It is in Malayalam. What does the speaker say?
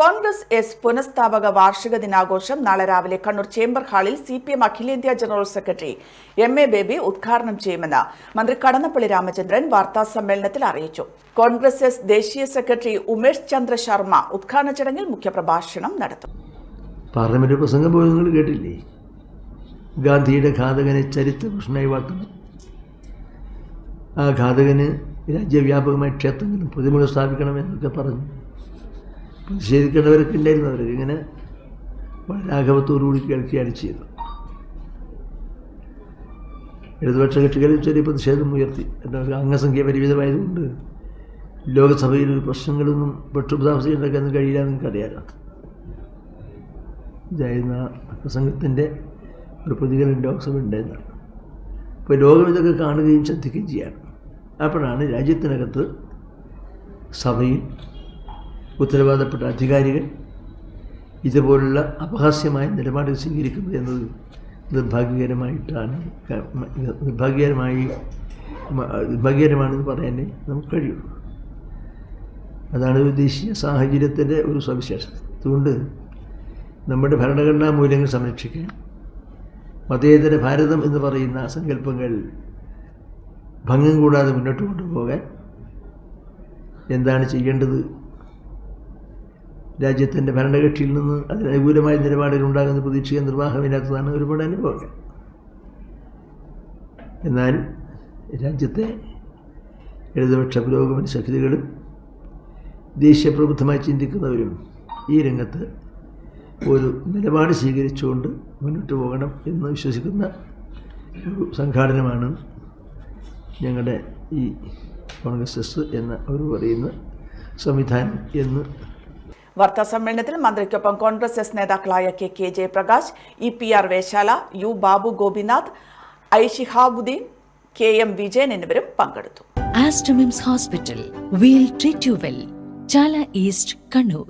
കോൺഗ്രസ് എസ് പുനഃസ്ഥാപക വാർഷിക ദിനാഘോഷം നാളെ രാവിലെ കണ്ണൂർ ചേംബർ ഹാളിൽ സി പി എം അഖിലേന്ത്യാ general secretary M A Baby ഉദ്ഘാടനം ചെയ്യുമെന്ന് മന്ത്രി കടന്നപ്പള്ളി രാമചന്ദ്രൻ വാർത്താ സമ്മേളനത്തിൽ അറിയിച്ചു. കോൺഗ്രസ് എസ് ദേശീയ സെക്രട്ടറി ഉമേഷ് ചന്ദ്ര ശർമ്മ ഉദ്ഘാടന ചടങ്ങിൽ മുഖ്യപ്രഭാഷണം നടത്തും. പാർലമെന്റ് പ്രസംഗം പോലും കേട്ടില്ലേ? ഗാന്ധിയുടെ ഘാതകനെ ചരിത്രപുരുഷനായി വാഴ്ത്തണം ആ ഘാതകന് രാജ്യവ്യാപകമായ ക്ഷേത്രങ്ങളും പ്രതിമകൾ സ്ഥാപിക്കണമെന്നൊക്കെ പറഞ്ഞു. പ്രതിഷേധിക്കേണ്ടവരൊക്കെ ഉണ്ടായിരുന്നു അവർ ഇങ്ങനെ വളരെ ലാഘവത്തോടുകൂടി കേൾക്കുകയാണ് ചെയ്തത്. ഇടതുപക്ഷ കക്ഷികളിൽ ചെറിയ പ്രതിഷേധം ഉയർത്തി. എന്നാൽ അംഗസംഖ്യ പരിമിതമായതുകൊണ്ട് ലോകസഭയിൽ ഒരു പ്രശ്നങ്ങളൊന്നും ഒന്നും കഴിയില്ല നിങ്ങൾക്കറിയാലോ. ഇതായിരുന്ന പ്രസംഗത്തിന്റെ ഒരു പ്രതികരണം ലോക്സഭ ഉണ്ടായിരുന്നതാണ് അപ്പോൾ ലോകം ഇതൊക്കെ കാണുകയും ശ്രദ്ധിക്കുകയും ചെയ്യാണ്. അപ്പോഴാണ് രാജ്യത്തിനകത്ത് സഭയിൽ ഉത്തരവാദപ്പെട്ട അധികാരികൾ ഇതുപോലുള്ള അപഹാസ്യമായ നിലപാടുകൾ സ്വീകരിക്കുന്നത് എന്നത് നിർഭാഗ്യകരമായിട്ടാണ് നിർഭാഗ്യകരമായി നിർഭാഗ്യകരമാണെന്ന് പറയാനേ നമുക്ക് കഴിയുള്ളൂ. അതാണ് ദേശീയ സാഹചര്യത്തിന്റെ ഒരു സവിശേഷത. അതുകൊണ്ട് നമ്മുടെ ഭരണഘടനാ മൂല്യങ്ങൾ സംരക്ഷിക്കാൻ മതേതര ഭാരതം എന്ന് പറയുന്ന സങ്കല്പങ്ങൾ ഭംഗം കൂടാതെ മുന്നോട്ട് കൊണ്ടുപോകാൻ എന്താണ് ചെയ്യേണ്ടത് രാജ്യത്തിന്റെ ഭരണകക്ഷിയിൽ നിന്ന് അതിന് അനുകൂലമായ നിലപാടുകൾ ഉണ്ടാകുന്ന പ്രതീക്ഷിക്കാൻ നിർവാഹമില്ലാത്തതാണ് ഒരുപാട് അനുഭവങ്ങൾ. എന്നാൽ രാജ്യത്തെ ഇടതുപക്ഷ പുരോഗമന ശക്തികളും ദേശീയപ്രബുദ്ധമായി ചിന്തിക്കുന്നവരും ഈ രംഗത്ത് ഒരു നിലപാട് സ്വീകരിച്ചുകൊണ്ട് മുന്നോട്ട് പോകണം എന്ന് വിശ്വസിക്കുന്ന ഒരു സംഘാടനമാണ് ഞങ്ങളുടെ ഈ കോൺഗ്രസ് എന്ന അവർ പറയുന്ന സംവിധാനം എന്ന് വാർത്താ സമ്മേളനത്തിൽ മന്ത്രിക്കൊപ്പം കോൺഗ്രസ് എസ് നേതാക്കളായ K K Jayaprakash E P R Veshala U Babu Gopinath I Shihabuddin K M Vijayan എന്നിവരും പങ്കെടുത്തു Aster MIMS hospital we'll treat you well Chala east Kannur.